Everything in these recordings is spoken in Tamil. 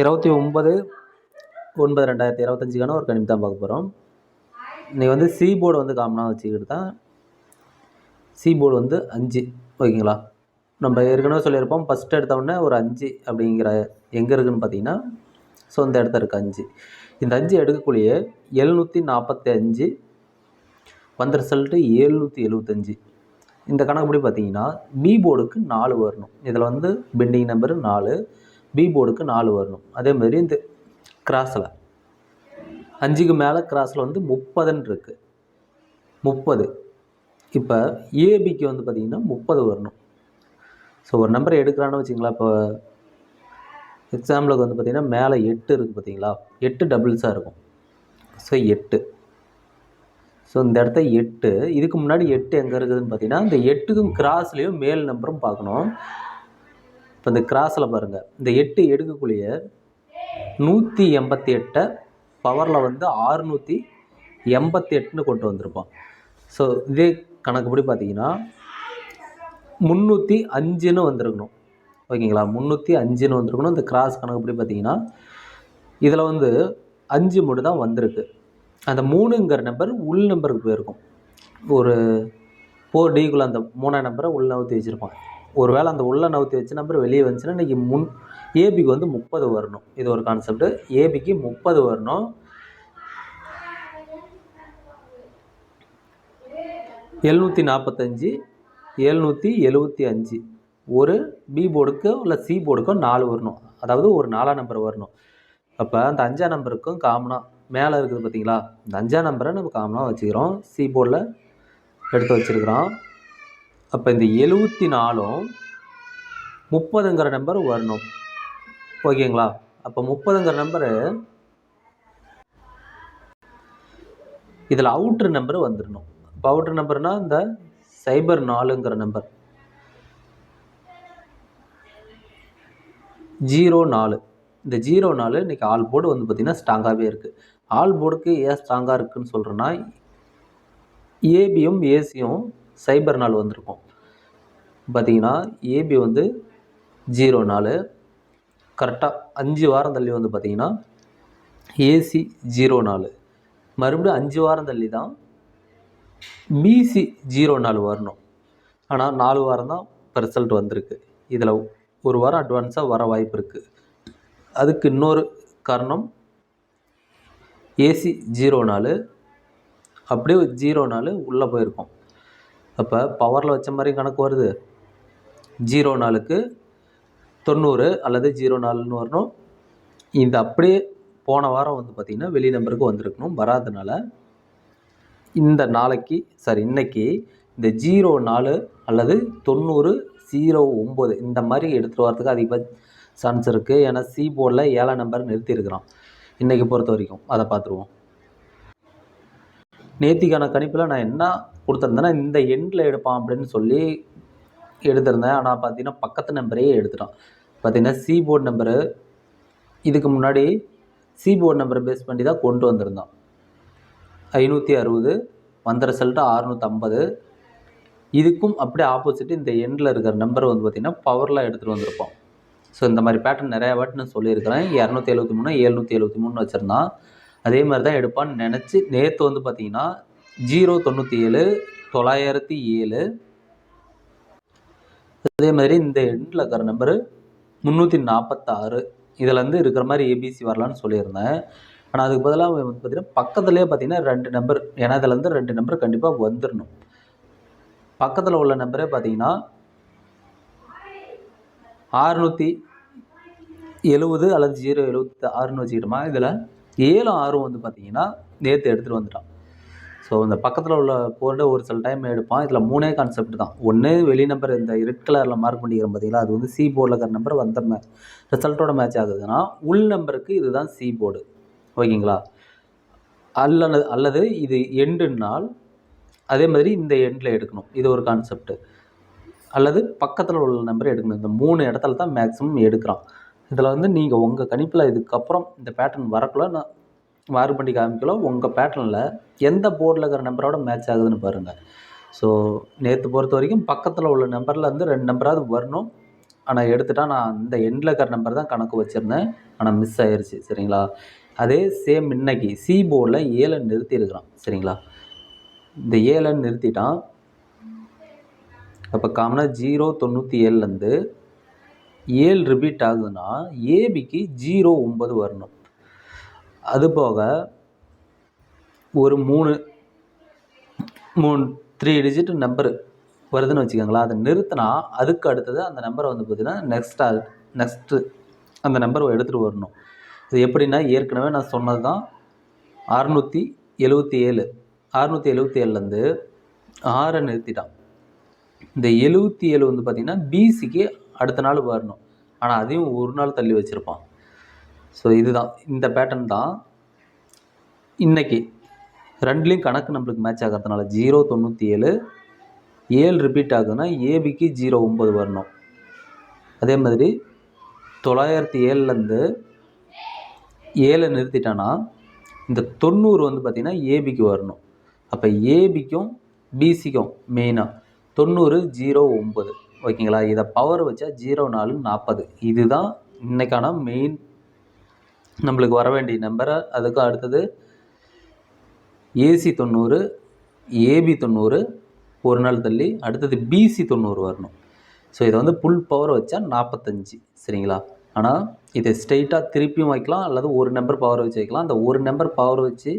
இருபத்தி ஒன்பது ஒன்பது ரெண்டாயிரத்தி இருபத்தஞ்சிக்கான ஒரு கணிப்பு தான் பார்க்க போகிறோம் நீ வந்து சி போர்டு வந்து காமனாக வச்சுக்கிட்டு தான் சி போர்டு வந்து அஞ்சு ஓகேங்களா? நம்ம ஏற்கனவே சொல்லியிருப்போம் ஃபஸ்ட்டு எடுத்த உடனே ஒரு அஞ்சு அப்படிங்கிற எங்கே இருக்குதுன்னு பார்த்தீங்கன்னா ஸோ இந்த இடத்த இருக்குது அஞ்சு. இந்த அஞ்சு எடுக்கக்கூடிய எழுநூற்றி நாற்பத்தி அஞ்சு வந்த ரிசல்ட்டு ஏழ்நூற்றி எழுபத்தஞ்சி. இந்த கணக்குப்படி பார்த்தீங்கன்னா பி போர்டுக்கு நாலு வரணும். இதில் வந்து பெண்டிங் நம்பரு நாலு பி போர்டுக்கு நாலு வரணும். அதே மாதிரி இந்த கிராஸில் அஞ்சுக்கு மேலே கிராஸில் வந்து முப்பதுன்னு இருக்குது முப்பது. இப்போ ஏபிக்கு வந்து பார்த்திங்கன்னா முப்பது வரணும். ஸோ ஒரு நம்பர் எடுக்கிறான்னு வச்சிங்களா இப்போ எக்ஸாம்பிளுக்கு வந்து பார்த்திங்கன்னா மேலே எட்டு இருக்குது பார்த்தீங்களா எட்டு டபுள்ஸாக இருக்கும். ஸோ எட்டு. ஸோ இந்த இடத்த எட்டு. இதுக்கு முன்னாடி எட்டு எங்கே இருக்குதுன்னு பார்த்தீங்கன்னா இந்த எட்டுக்கும் கிராஸ்லேயும் மேல் நம்பரும் பார்க்கணும். இப்போ இந்த கிராஸில் பாருங்கள் இந்த எட்டு எடுக்கக்கூடிய நூற்றி எண்பத்தி எட்டை பவரில் வந்து ஆறுநூற்றி எண்பத்தி எட்டுன்னு கொண்டு வந்திருப்போம். ஸோ இதே கணக்குப்படி பார்த்தீங்கன்னா முந்நூற்றி அஞ்சுன்னு வந்திருக்கணும். ஓகேங்களா? முந்நூற்றி அஞ்சுன்னு வந்திருக்கணும். இந்த கிராஸ் கணக்குப்படி பார்த்தீங்கன்னா இதில் வந்து அஞ்சு மட்டும் தான் வந்திருக்கு. அந்த மூணுங்கிற நம்பர் உள் நம்பருக்கு போயிருக்கும். ஒரு ஃபோர் டிக்குள்ளே அந்த மூணாம் நம்பரை உள்ள ஊற்றி வச்சுருப்பான் ஒரு வேளை அந்த உள்ளே நவுத்தி வச்ச நம்பர் வெளியே வந்துச்சுன்னா இன்றைக்கி முன் ஏபிக்கு வந்து முப்பது வரணும். இது ஒரு கான்செப்ட் ஏபிக்கு முப்பது வரணும். எழுநூற்றி நாற்பத்தஞ்சு எழுநூற்றி எழுபத்தி அஞ்சு. ஒரு பி போர்டுக்கோ இல்லை சி போர்டுக்கோ நாலு வரணும். அதாவது ஒரு நாலாம் நம்பர் வரணும். அப்போ அந்த அஞ்சாம் நம்பருக்கும் காமனாக மேலே இருக்குது பார்த்தீங்களா இந்த அஞ்சாம் நம்பரை நம்ம காமனாக வச்சுக்கிறோம். சி போர்டில் எடுத்து வச்சுருக்குறோம். அப்போ இந்த எழுபத்தி நாலும் முப்பதுங்கிற நம்பர் வரணும். ஓகேங்களா? அப்போ முப்பதுங்கிற நம்பரு இதில் அவுட்ரு நம்பர் வந்துடணும் இப்போ அவுட்ரு நம்பர்னால் இந்த சைபர் நாலுங்கிற நம்பர் ஜீரோ நாலு. இந்த ஜீரோ நாலு இன்றைக்கி ஆல் போர்டு வந்து பார்த்திங்கன்னா ஸ்ட்ராங்காகவே இருக்குது ஆல் போர்டுக்கு ஏன் ஸ்ட்ராங்காக இருக்குதுன்னு சொல்கிறேன்னா ஏபியும் ஏசியும் சைபர் நாள் வந்திருக்கும். பார்த்தீங்கன்னா ஏபி வந்து ஜீரோ நாலு. கரெக்டாக அஞ்சு வாரம் தள்ளி வந்து பார்த்திங்கன்னா ஏசி ஜீரோ நாலு. மறுபடியும் அஞ்சு வாரம் தள்ளி தான் பிசி ஜீரோ நாலு வரணும். ஆனால் நாலு வாரம் தான் இப்போ ரிசல்ட் வந்திருக்கு. இதில் ஒரு வாரம் அட்வான்ஸாக வர வாய்ப்பு இருக்குது அதுக்கு இன்னொரு காரணம் ஏசி ஜீரோ நாலு. அப்படியே ஜீரோ நாலு உள்ளே போயிருக்கோம். அப்போ பவரில் வச்ச மாதிரி கணக்கு வருது. ஜீரோ நாலுக்கு தொண்ணூறு அல்லது ஜீரோ நாலுன்னு வரணும். இந்த அப்படியே போன வாரம் வந்து பார்த்திங்கன்னா வெளி நம்பருக்கு வந்திருக்கணும். வராதனால இந்த நாளைக்கு சாரி இன்னைக்கு இந்த ஜீரோ நாலு அல்லது தொண்ணூறு ஜீரோ ஒம்பது இந்த மாதிரி எடுத்துகிட்டு வரதுக்கு அதிக சான்ஸ் இருக்குது ஏன்னா சி போர்டில் ஏழாம் நம்பர் நிறுத்தியிருக்கிறான் இன்றைக்கி பொறுத்த வரைக்கும். அதை பார்த்துருவோம். நேத்திக்கான கணிப்பில் நான் என்ன கொடுத்துருந்தேன்னா இந்த எண்டில் எடுப்பான் அப்படின்னு சொல்லி எடுத்திருந்தேன். ஆனால் பார்த்தீங்கன்னா பக்கத்து நம்பரையே எடுத்துட்டான். பார்த்தீங்கன்னா சி போர்டு நம்பரு இதுக்கு முன்னாடி சி போர்டு நம்பரை பேஸ் பண்ணி தான் கொண்டு வந்திருந்தான். ஐநூற்றி அறுபது வந்த ரிசல்ட்டு அறுநூற்றம்பது இதுக்கும் அப்படியே ஆப்போசிட் இந்த எண்டில் இருக்கிற நம்பர் வந்து பார்த்திங்கன்னா பவரில் எடுத்துகிட்டு வந்திருப்போம் ஸோ இந்த மாதிரி பேட்டர்ன் நிறையா வாட்டி நான் சொல்லியிருக்கிறேன் இரநூத்தி எழுபத்தி மூணு எழுநூற்றி எழுபத்தி மூணு வச்சுருந்தான். அதே மாதிரி தான் எடுப்பான்னு நினச்சி நேற்று வந்து பார்த்தீங்கன்னா ஜீரோ தொண்ணூற்றி ஏழு தொள்ளாயிரத்தி ஏழு. அதே மாதிரி இந்த எண்டில் இருக்கிற நம்பரு முந்நூற்றி நாற்பத்தாறு இதில் இருக்கிற மாதிரி ஏபிசி வரலான்னு சொல்லியிருந்தேன். ஆனால் அதுக்கு பதிலாக வந்து பார்த்தீங்கன்னா பக்கத்துலேயே பார்த்தீங்கன்னா ரெண்டு நம்பர் ஏன்னா இதுலேருந்து ரெண்டு நம்பர் கண்டிப்பாக வந்துடணும் பக்கத்தில் உள்ள நம்பரே பார்த்தீங்கன்னா ஆறுநூற்றி எழுபது அல்லது ஜீரோ எழுபத்தி ஆறுன்னு வச்சுக்கிட்டோமா இதில்? ஏழு ஆறும் வந்து பார்த்தீங்கன்னா நேற்று எடுத்துகிட்டு வந்துட்டான். ஸோ இந்த பக்கத்தில் உள்ள போர்டு ஒரு சில டைம் எடுப்பான். இதில் மூணே கான்செப்ட் தான். ஒன்று வெளி நம்பர் இந்த ரெட் கலரில் மார்க் பண்ணிக்கிறோம் பார்த்தீங்களா அது வந்து சி போர்டில் இருக்கிற நம்பர் வந்த மே ரிசல்ட்டோட மேட்ச் ஆகுதுன்னா உள் நம்பருக்கு இதுதான் சி போர்டு ஓகேங்களா? அல்லது அல்லது இது எண்டுனால் அதே மாதிரி இந்த எண்டில் எடுக்கணும். இது ஒரு கான்செப்ட்டு அல்லது பக்கத்தில் உள்ள நம்பர் எடுக்கணும். இந்த மூணு இடத்துல தான் மேக்ஸிமம் எடுக்கிறான். இதில் வந்து நீங்கள் உங்கள் கணிப்பில் இதுக்கப்புறம் இந்த பேட்டர்ன் வரக்குள்ள நான் மாறு பண்ணி காமிக்கல. உங்கள் பேட்டர்னில் எந்த போர்டில் இருக்கிற நம்பரோட மேட்ச் ஆகுதுன்னு பாருங்கள் ஸோ நேற்று பொறுத்த வரைக்கும் பக்கத்தில் உள்ள நம்பரில் வந்து ரெண்டு நம்பராவது வரணும். ஆனால் எடுத்துட்டா நான் இந்த எண்டில் இருக்கிற நம்பர் தான் கணக்கு வச்சுருந்தேன். ஆனால் மிஸ் ஆயிடுச்சு சரிங்களா? அதே சேம் இன்னைக்கு சி போர்டில் ஏழை நிறுத்தியிருக்கிறான் சரிங்களா? இந்த ஏழை நிறுத்திட்டான். அப்போ காமனாக ஜீரோ தொண்ணூற்றி ஏழுலேருந்து ஏழு ரிப்பீட் ஆகுதுன்னா ஏபிக்கு ஜீரோ ஒம்பது வரணும். அது போக ஒரு மூணு மூணு த்ரீ டிஜிட் நம்பர் வருதுன்னு வச்சுக்கோங்களேன் அதை நிறுத்தினா அதுக்கு அடுத்தது அந்த நம்பரை வந்து பார்த்தீங்கன்னா நெக்ஸ்ட் நெக்ஸ்ட்டு அந்த நம்பரை எடுத்துகிட்டு வரணும். இது எப்படின்னா ஏற்கனவே நான் சொன்னது தான் அறுநூற்றி எழுவத்தி ஏழு அறுநூற்றி எழுவத்தி ஏழுலேருந்து ஆறை நிறுத்திட்டான். இந்த எழுவத்தி ஏழு வந்து பார்த்திங்கன்னா பிசிக்கு அடுத்த நாள் வரணும். ஆனால் அதையும் ஒரு நாள் தள்ளி வச்சுருப்பான். ஸோ இதுதான். இந்த பேட்டர்ன் தான் இன்றைக்கி ரெண்டுலேயும் கணக்கு நம்மளுக்கு மேட்ச் ஆகிறதுனால ஜீரோ தொண்ணூற்றி ஏழு ஏழு ரிப்பீட் ஆகுதுன்னா ஏபிக்கு ஜீரோ ஒம்பது வரணும். அதே மாதிரி தொள்ளாயிரத்தி ஏழுலேருந்து ஏழை நிறுத்திட்டான்னா இந்த தொண்ணூறு வந்து பார்த்திங்கன்னா ஏபிக்கு வரணும். அப்போ ஏபிக்கும் பிசிக்கும் மெயினாக தொண்ணூறு ஜீரோ ஒம்பது ஓகேங்களா? இதை பவர் வச்சா ஜீரோ நாலு நாற்பது இதுதான் இன்றைக்கான மெயின் நம்மளுக்கு வர வேண்டிய நம்பரை அதுக்கு அடுத்தது ஏசி தொண்ணூறு ஏபி தொண்ணூறு ஒரு நாள் தள்ளி அடுத்தது பிசி தொண்ணூறு வரணும். ஸோ இதை வந்து புல் பவர் வச்சா நாற்பத்தஞ்சு சரிங்களா? ஆனால் இதை ஸ்ட்ரெயிட்டாக திருப்பியும் வைக்கலாம் அல்லது ஒரு நம்பர் பவர் வச்சு வைக்கலாம். அந்த ஒரு நம்பர் பவர் வச்சு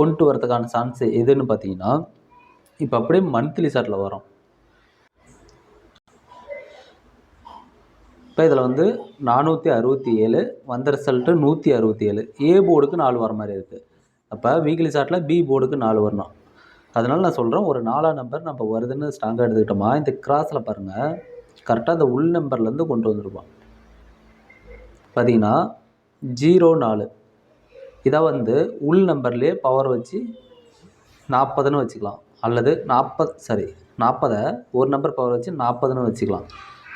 கொண்டு வரதுக்கான சான்ஸ் எதுன்னு பார்த்தீங்கன்னா இப்போ அப்படியே மந்த்லி சார்ட்டில் வரும். இப்போ இதில் வந்து நானூற்றி அறுபத்தி ஏழு வந்த ரிசல்ட்டு நூற்றி அறுபத்தி ஏழு. ஏ போர்டுக்கு நாலு வர மாதிரி இருக்குது அப்போ வீக்லி சார்ட்டில் பி போர்டுக்கு நாலு வரணும். அதனால் நான் சொல்கிறேன் ஒரு நாலாம் நம்பர் நம்ம வருதுன்னு ஸ்ட்ராங்காக எடுத்துக்கிட்டோமா இந்த கிராஸில் பாருங்கள் கரெக்டாக அந்த உள் நம்பர்லேருந்து கொண்டு வந்துருப்பான் பார்த்தீங்கன்னா ஜீரோ நாலு. இதை வந்து உள் நம்பர்லேயே பவர் வச்சு நாற்பதுன்னு வச்சுக்கலாம். அல்லது நாற்பது சாரி நாற்பதை ஒரு நம்பர் பவர் வச்சு நாற்பதுன்னு வச்சுக்கலாம்.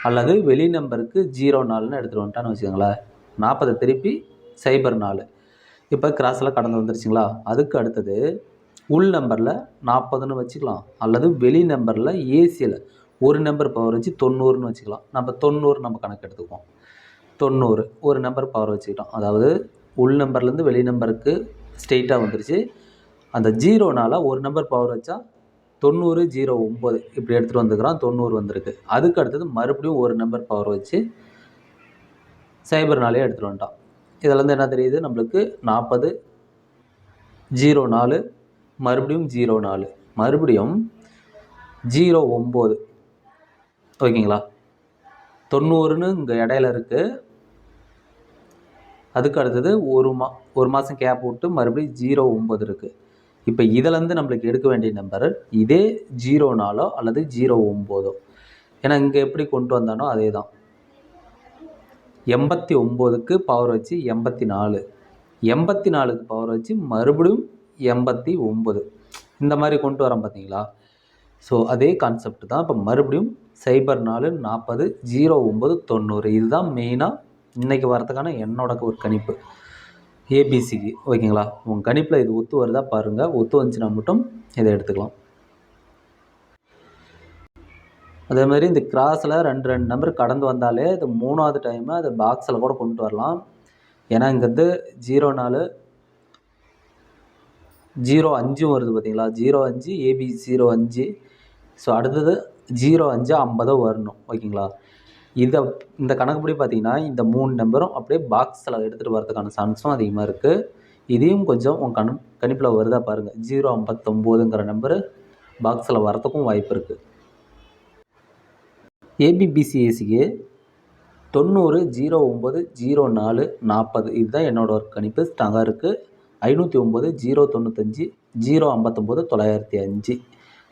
அல்லது வெளி நம்பருக்கு ஜீரோ நாலுன்னு எடுத்துகிட்டு வந்துட்டான்னு வச்சுக்கோங்களேன். நாற்பதை திருப்பி சைபர் நாலு. இப்போ கிராஸில் கடந்து வந்துருச்சுங்களா? அதுக்கு அடுத்தது உள் நம்பரில் நாற்பதுன்னு வச்சுக்கலாம். அல்லது வெளி நம்பரில் ஏசியில் ஒரு நம்பர் பவர் வச்சு தொண்ணூறுன்னு வச்சுக்கலாம். நம்ம தொண்ணூறு நம்ம கணக்கு எடுத்துக்குவோம். தொண்ணூறு ஒரு நம்பர் பவர் வச்சுக்கிட்டோம். அதாவது உள் நம்பர்லேருந்து வெளி நம்பருக்கு ஸ்ட்ரெயிட்டாக வந்துருச்சு. அந்த ஜீரோனால் ஒரு நம்பர் பவர் வச்சா தொண்ணூறு ஜீரோ ஒம்பது. இப்படி எடுத்துகிட்டு வந்துக்கிறோம் தொண்ணூறு வந்திருக்கு. அதுக்கு அடுத்தது மறுபடியும் ஒரு நம்பர் பவர் வச்சு சைபர்னாலே எடுத்துகிட்டு வந்துட்டான் இதில் என்ன தெரியுது? நம்மளுக்கு நாற்பது ஜீரோ நாலு மறுபடியும் ஜீரோ நாலு. மறுபடியும் ஜீரோ ஒம்பது. ஓகேங்களா? தொண்ணூறுன்னு இங்கே இடையில இருக்குது அதுக்கு அடுத்தது ஒரு மா ஒரு மாதம் கேப் விட்டு மறுபடியும் ஜீரோ ஒம்பது இருக்குது இப்போ இதிலேருந்து நம்மளுக்கு எடுக்க வேண்டிய நம்பர் இதே ஜீரோ நாலோ அல்லது ஜீரோ ஒம்போதோ. ஏன்னா இங்கே எப்படி கொண்டு வந்தானோ அதே தான் எண்பத்தி ஒம்போதுக்கு பவர் வச்சு எண்பத்தி நாலு. எண்பத்தி நாலுக்கு பவர் வச்சு மறுபடியும் எண்பத்தி ஒம்பது. இந்த மாதிரி கொண்டு வரோம் பார்த்தீங்களா ஸோ அதே கான்செப்ட் தான். இப்போ மறுபடியும் சைபர் நாலு நாற்பது ஜீரோ ஒம்பது தொண்ணூறு. இதுதான் மெயினாக இன்றைக்கி வரதுக்கான என்னோட ஒரு கணிப்பு. ஏபிசிக்கு ஓகேங்களா? உங்கள் கணிப்பில் இது ஒத்து வருதா பாருங்கள் ஒத்து வந்துச்சுன்னா மட்டும் இதை எடுத்துக்கலாம். அதே மாதிரி இந்த கிராஸில் ரெண்டு ரெண்டு நம்பர் கடந்து வந்தாலே இது மூணாவது டைமு அது பாக்ஸில் கூட கொண்டு வரலாம். ஏன்னா இங்கேருந்து ஜீரோ நாலு ஜீரோ அஞ்சும் வருது பார்த்தீங்களா? ஜீரோ அஞ்சு ஏபி ஜீரோ அஞ்சு. ஸோ அடுத்தது ஜீரோ அஞ்சு ஐம்பதோ வரணும். ஓகேங்களா? இதை இந்த கணக்குப்படி பார்த்தீங்கன்னா இந்த மூணு நம்பரும் அப்படியே பாக்ஸில் எடுத்துகிட்டு வரதுக்கான சான்ஸும் அதிகமாக இருக்குது இதையும் கொஞ்சம் உங்கள் கண் கணிப்பில் வருதா பாருங்கள் ஜீரோ ஐம்பத்தொம்போதுங்கிற நம்பரு பாக்ஸில் வரத்துக்கும் வாய்ப்பு இருக்குது ஏபிபிசிஎஸ்சிக்கு தொண்ணூறு ஜீரோ ஒம்பது ஜீரோ நாலு நாற்பது இதுதான் என்னோடய ஒரு கணிப்பு. ஸ்ட்ராங்காக இருக்குது ஐநூற்றி ஒம்பது ஜீரோ தொண்ணூத்தஞ்சு ஜீரோ ஐம்பத்தொம்போது தொள்ளாயிரத்தி அஞ்சு.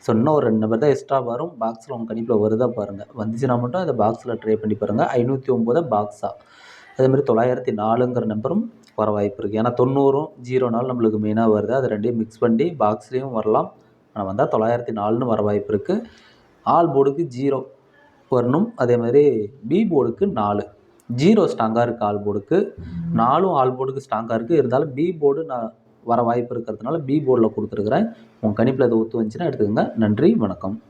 ஸோ இன்னும் ஒரு ரெண்டு நம்பர் தான் எக்ஸ்ட்ரா வரும் பாக்ஸில் உங்கள் கணிப்பில் வருதா பாருங்கள் வந்துச்சுன்னா மட்டும் அதை பாக்ஸில் ட்ரை பண்ணி பாருங்கள் ஐநூற்றி ஒம்பது பாக்ஸாக அதேமாதிரி தொள்ளாயிரத்தி நாலுங்கிற நம்பரும் வர வாய்ப்பு இருக்குது ஏன்னா தொண்ணூறும் ஜீரோ நாலு நம்மளுக்கு மெயினாக வருது. அது ரெண்டையும் மிக்ஸ் பண்ணி பாக்ஸ்லேயும் வரலாம். ஆனால் வந்தால் தொள்ளாயிரத்தி நாலுன்னு வர வாய்ப்பு இருக்குது ஆல் போர்டுக்கு ஜீரோ வரணும். அதே மாதிரி பி போர்டுக்கு நாலு. ஜீரோ ஸ்ட்ராங்காக இருக்குது ஆல் போர்டுக்கு நாலும் ஆல் போர்டுக்கு ஸ்ட்ராங்காக இருக்குது இருந்தாலும் பி போர்டு நான் வர வாய்ப்பு இருக்கிறதுனால பி போர்டில் கொடுத்துருக்குறேன். உங்கள் கணிப்பில் அது ஒத்து வந்துச்சுன்னா எடுத்துக்கோங்க. நன்றி வணக்கம்.